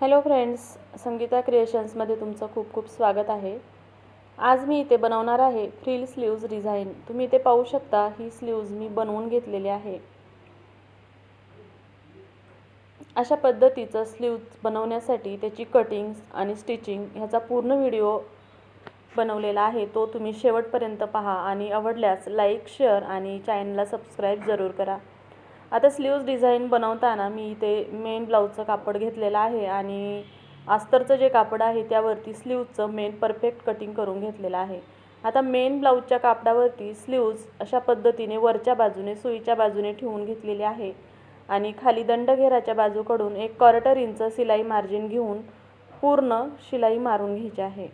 Hello friends Sangeeta क्रिएशन्समध्ये तुमचं खूप खूप स्वागत आहे. आज मी इथे बनवणार आहे फ्रील स्लीव्ज डिझाईन तुम्ही इथे पाहू शकता ही स्लीव्ज मी बनवून घेतलेली आहे. अशा पद्धतीचं स्लीव्ज बनवण्यासाठी त्याची कटिंग्स आणि स्टिचिंग ह्याचा पूर्ण व्हिडिओ बनवलेला आहे. तो तुम्ही शेवटपर्यंत पहा आणि आवडल्यास लाईक शेअर आणि चॅनलला सबस्क्राईब जरूर करा. आता स्लीव्ज डिझाईन बनवताना मी इथे मेन ब्लाऊजचं कापड घेतलेलं आहे आणि अस्तरचं जे कापड आहे त्यावरती स्लीवचं मेन परफेक्ट कटिंग करून घेतलेलं आहे. आता मेन ब्लाऊजच्या कापडावरती स्लीव्ज अशा पद्धतीने वरच्या बाजूने सुईच्या बाजूने ठेवून घेतलेली आहे. आणि खाली दंडघेराच्या बाजूकडून एक क्वार्टर इंच शिलाई मार्जिन घेऊन पूर्ण शिलाई मारून घ्यायची आहे.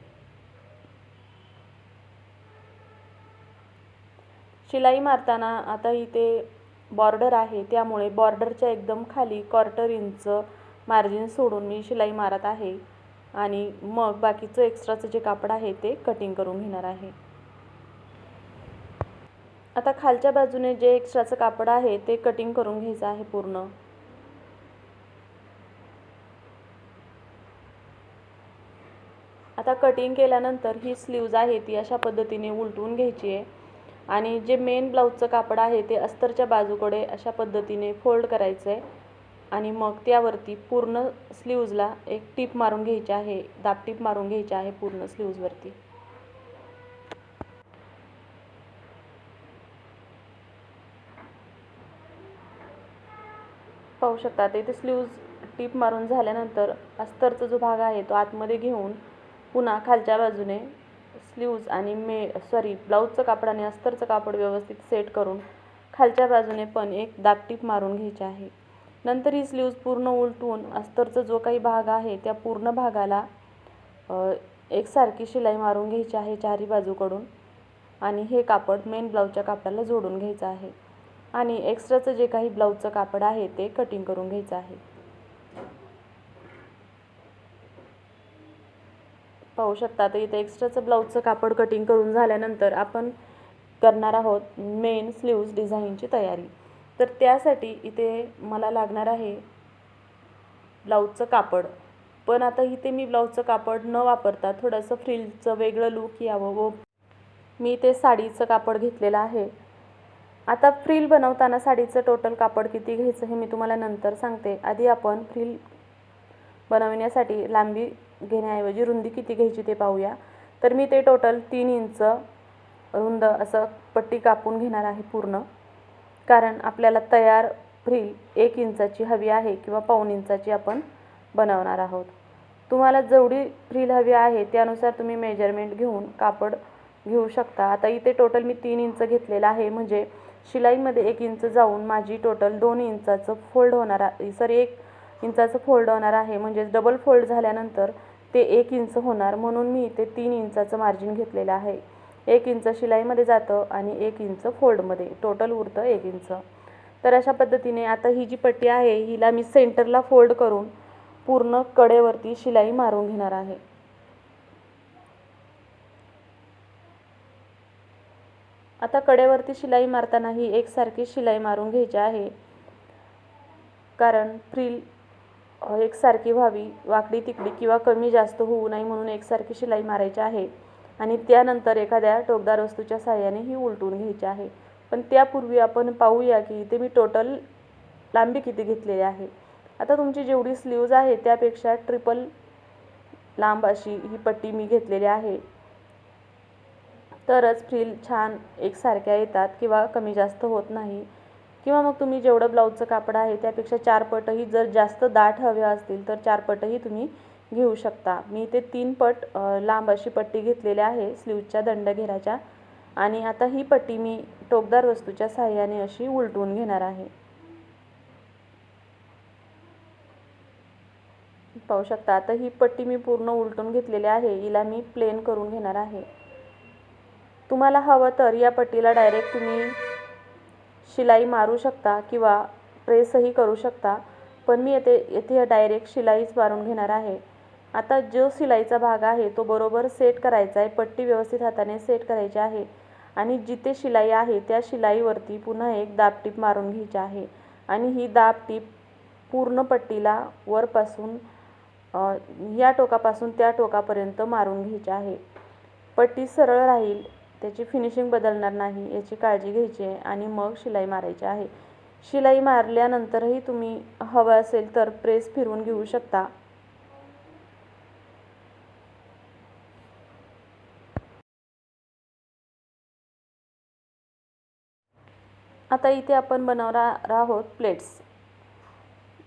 शिलाई मारताना आता इथे बॉर्डर आहे. त्यामुळे बॉर्डरच्या एकदम खाली क्वार्टर इंच मार्जिन सोडून मी शिलाई मारत आहे. आणि मग बाकीचं एक्स्ट्राचं जे कापड आहे ते कटिंग करून घेणार आहे. आता खालच्या बाजूने जे एक्स्ट्राचं कापड आहे ते कटिंग करून घ्यायचं आहे पूर्ण. आता कटिंग केल्यानंतर ही स्लीव्ज आहे ती अशा पद्धतीने उलटून घ्यायची आहे. आणि जे मेन ब्लाऊजचं कापड आहे ते अस्तरच्या बाजूकडे अशा पद्धतीने फोल्ड करायचं आहे आणि मग त्यावरती पूर्ण स्लीव्जला एक टीप मारून घ्यायची आहे दाबटीप मारून घ्यायची आहे पूर्ण स्लीव्जवरती पाहू शकता ते इथे स्लीव्ज टीप मारून झाल्यानंतर अस्तरचा जो भाग आहे तो आतमध्ये घेऊन पुन्हा खालच्या बाजूने स्लीव्ज आणि मे सॉरी ब्लाऊजचं कापड आणि अस्तरचं कापड व्यवस्थित सेट करून खालच्या बाजूने पण एक दागटीप मारून घ्यायची आहे. नंतर ही स्लीव्ज पूर्ण उलटून अस्तरचा जो काही भाग आहे त्या पूर्ण भागाला एकसारखी शिलाई मारून घ्यायची आहे चारी बाजूकडून आणि हे कापड मेन ब्लाऊजच्या कापडाला जोडून घ्यायचं आहे. आणि एक्स्ट्राचं जे काही ब्लाऊजचं कापड आहे ते कटिंग करून घ्यायचं आहे. पाहू शकता. तर इथे एक्स्ट्राचं ब्लाऊजचं कापड कटिंग करून झाल्यानंतर आपण करणार आहोत मेन स्लीव्ज डिझाईनची तयारी. तर त्यासाठी इथे मला लागणार आहे ब्लाऊजचं कापड. पण आता इथे मी ब्लाऊजचं कापड न वापरता थोडंसं फ्रिलचं वेगळं लूक यावं व मी ते साडीचं कापड घेतलेलं आहे. आता फ्रिल बनवताना साडीचं टोटल कापड किती घ्यायचं हे मी तुम्हाला नंतर सांगते. आधी आपण फ्रिल बनवण्यासाठी लांबी घेण्याऐवजी रुंदी किती घ्यायची ते पाहूया. तर मी ते टोटल तीन इंच रुंद असं पट्टी कापून घेणार आहे पूर्ण. कारण आपल्याला तयार फ्रिल एक इंचाची हवी आहे किंवा पाऊण इंचाची आपण बनवणार आहोत. तुम्हाला जेवढी फ्रिल हवी आहे त्यानुसार तुम्ही मेजरमेंट घेऊन कापड घेऊ शकता. आता इथे टोटल मी तीन इंच घेतलेलं आहे. म्हणजे शिलाईमध्ये एक इंच जाऊन माझी टोटल दोन इंचाचं फोल्ड होणार सॉरी एक इंचाचं फोल्ड होणार आहे. म्हणजेच डबल फोल्ड झाल्यानंतर ते एक इंच होणार. म्हणून मी इथे तीन इंचाचं मार्जिन घेतलेलं आहे. एक इंच शिलाईमध्ये जातं आणि एक इंच फोल्डमध्ये टोटल उरतं एक इंच. तर अशा पद्धतीने आता ही जी पट्टी आहे हिला मी सेंटरला फोल्ड करून पूर्ण कडेवरती शिलाई मारून घेणार आहे. आता कडेवरती शिलाई मारताना ही एकसारखी शिलाई मारून घ्यायची आहे. कारण फ्रिल एकसारखी व्हावी वाकडी तिकडी किंवा कमी जास्त होऊ नये म्हणून एकसारखी शिलाई मारायची आहे. आणि त्यानंतर एखाद्या टोकदार वस्तूच्या साह्याने ही उलटून घ्यायची आहे. पण त्यापूर्वी आपण पाहूया की इथे मी टोटल लांबी किती घेतलेली आहे. आता तुमची जेवढी स्लीव्ज आहे त्यापेक्षा ट्रिपल लांब अशी ही पट्टी मी घेतलेली आहे. तरच फ्रिल छान एकसारख्या येतात किंवा कमी जास्त होत नाही. किंवा मग तुम्ही जेवढं ब्लाऊजचं कापड आहे त्यापेक्षा चार पटही जर जास्त दाट हव्या असतील तर चार पटही तुम्ही घेऊ शकता. मी ते तीन पट लांब अशी पट्टी घेतलेली आहे स्लीवच्या दंडघेराच्या आणि आता ही पट्टी मी टोकदार वस्तूच्या साह्याने अशी उलटून घेणार आहे. पाहू शकता आता ही पट्टी मी पूर्ण उलटून घेतलेली आहे. हिला मी प्लेन करून घेणार आहे. तुम्हाला हवं तर या पट्टीला डायरेक्ट तुम्ही शिलाई मारू शकता किंवा प्रेसही करू शकता पण मी येथे येथे डायरेक्ट शिलाईच मारून घेणार आहे. आता जो शिलाईचा भाग आहे तो बरोबर सेट करायचा आहे पट्टी व्यवस्थित हाताने सेट करायची आहे आणि जिथे शिलाई आहे त्या शिलाईवरती पुन्हा एक दाबटीप मारून घ्यायची आहे. आणि ही दाबटीप पूर्ण पट्टीला वरपासून या टोकापासून त्या टोकापर्यंत मारून घ्यायची आहे. पट्टी सरळ राहील त्याची फिनिशिंग बदलणार नाही याची काळजी घ्यायची आहे आणि मग शिलाई मारायची आहे. शिलाई मारल्यानंतरही तुम्ही हवं असेल तर प्रेस फिरवून घेऊ शकता. आता इथे आपण बनवणार आहोत प्लेट्स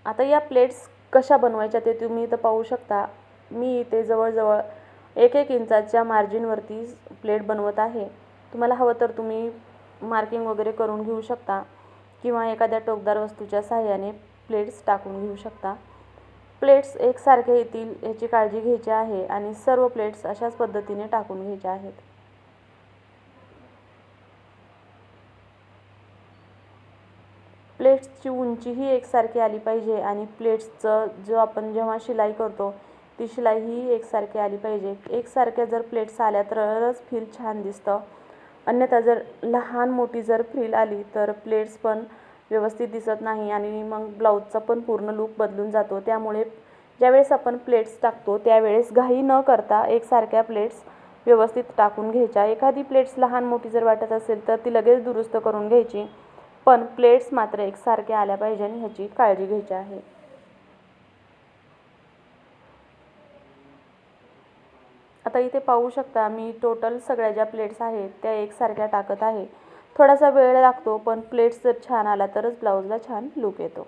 आता या प्लेट्स कशा बनवायच्या ते तुम्ही इथं पाहू शकता. मी इथे जवळजवळ एक एक इंचाच्या मार्जिनवरती प्लेट बनवत आहे. तुम्हाला हवं तर तुम्ही मार्किंग वगैरे करून घेऊ शकता किंवा एखाद्या टोकदार वस्तूच्या साहाय्याने प्लेट्स टाकून घेऊ शकता. प्लेट्स एकसारखे येतील याची काळजी घ्यायची आहे आणि सर्व प्लेट्स अशाच पद्धतीने टाकून घ्यायच्या आहेत. प्लेट्सची उंचीही एकसारखी आली पाहिजे आणि प्लेट्सचं जो आपण जेव्हा शिलाई करतो ती शिलाई ही एकसारखी आली पाहिजे. एकसारख्या जर प्लेट्स आल्या तरच फ्रील छान दिसतं. अन्यथा जर लहान मोठी जर फ्रील आली तर प्लेट्स पण व्यवस्थित दिसत नाही आणि मग ब्लाऊजचा पण पूर्ण लूक बदलून जातो. त्यामुळे ज्यावेळेस आपण प्लेट्स टाकतो त्यावेळेस घाई न करता एकसारख्या प्लेट्स व्यवस्थित टाकून घ्यायच्या. एखादी प्लेट्स लहान मोठी जर वाटत असेल तर ती लगेच दुरुस्त करून घ्यायची. पण प्लेट्स मात्र एकसारख्या आल्या पाहिजे आणि ह्याची काळजी घ्यायची आहे. आता इथे पाहू शकता मी टोटल सगळ्या ज्या प्लेट्स आहेत त्या एकसारख्या टाकत आहे. थोडासा वेळ लागतो पण प्लेट्स जर छान आला तरच ब्लाऊजला छान लुक येतो.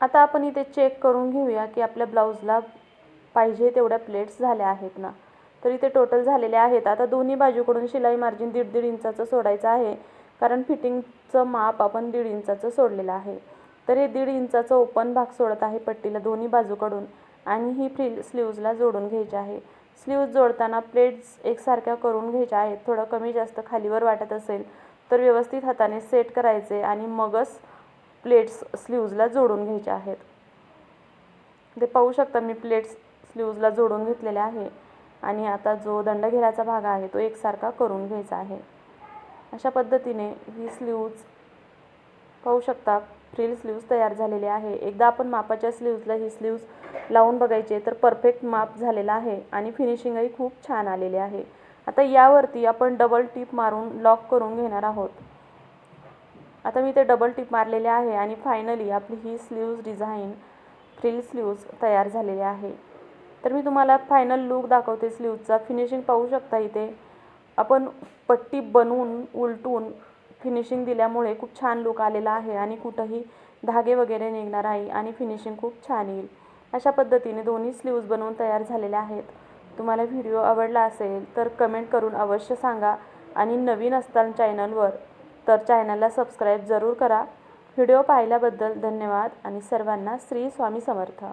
आता आपण इथे चेक करून घेऊया की आपल्या ब्लाऊजला पाहिजे तेवढ्या प्लेट्स झाल्या आहेत ना. तर इथे टोटल झालेल्या आहेत. आता दोन्ही बाजूकडून शिलाई मार्जिन दीड दीड इंचाचं सोडायचं आहे. कारण फिटिंगचं माप आपण दीड इंचाचं सोडलेलं आहे. तर हे दीड इंचाचं ओपन भाग सोडत आहे पट्टीला दोन्ही बाजूकडून. आणि ही फ्री स्लीव्जला जोडून घ्यायची आहे. स्लीव्ज जोडताना प्लेट्स एकसारख्या करून घ्यायच्या आहेत. थोडं कमी जास्त खालीवर वाटत असेल तर व्यवस्थित हाताने सेट करायचे आणि मगच प्लेट्स स्लीव्जला जोडून घ्यायचे आहेत. ते पाहू शकता मी प्लेट्स स्लीव्जला जोडून घेतलेले आहे आणि आता जो दंडघेराचा भाग आहे तो एकसारखा करून घ्यायचा आहे. अशा पद्धतीने ही स्लीव्ज पाहू शकता फ्रील स्लीव्ज तयार झालेले आहे. एकदा आपण मापाच्या स्लीव्जला ही स्लीव्ज लावून बघायचे तर परफेक्ट माप झालेला आहे आणि फिनिशिंगही खूप छान आलेली आहे. आता यावरती आपण डबल टीप मारून लॉक करून घेणार आहोत. आता मी ते डबल टिप मारलेले आहे आणि फायनली आपली ही स्लीव्ज डिझाईन फ्रिल स्लीव्ज तयार झालेली आहे. तर मी तुम्हाला फायनल लूक दाखवते स्लीव्जचा फिनिशिंग पाहू शकता इथे. आपण पट्टी बनवून उलटून फिनिशिंग दिल्यामुळे खूप छान लूक आलेला आहे आणि कुठंही धागे वगैरे निघणार आहे आणि फिनिशिंग खूप छान येईल. अशा पद्धतीने दोन्ही स्लीव्ज बनवून तयार झालेल्या आहेत. तुम्हाला व्हिडिओ आवडला असेल तर कमेंट करून अवश्य सांगा आणि नवीन असताल चॅनलवर तर चॅनलला सबस्क्राईब जरूर करा. व्हिडिओ पाहिल्याबद्दल धन्यवाद आणि सर्वांना श्री स्वामी समर्थ.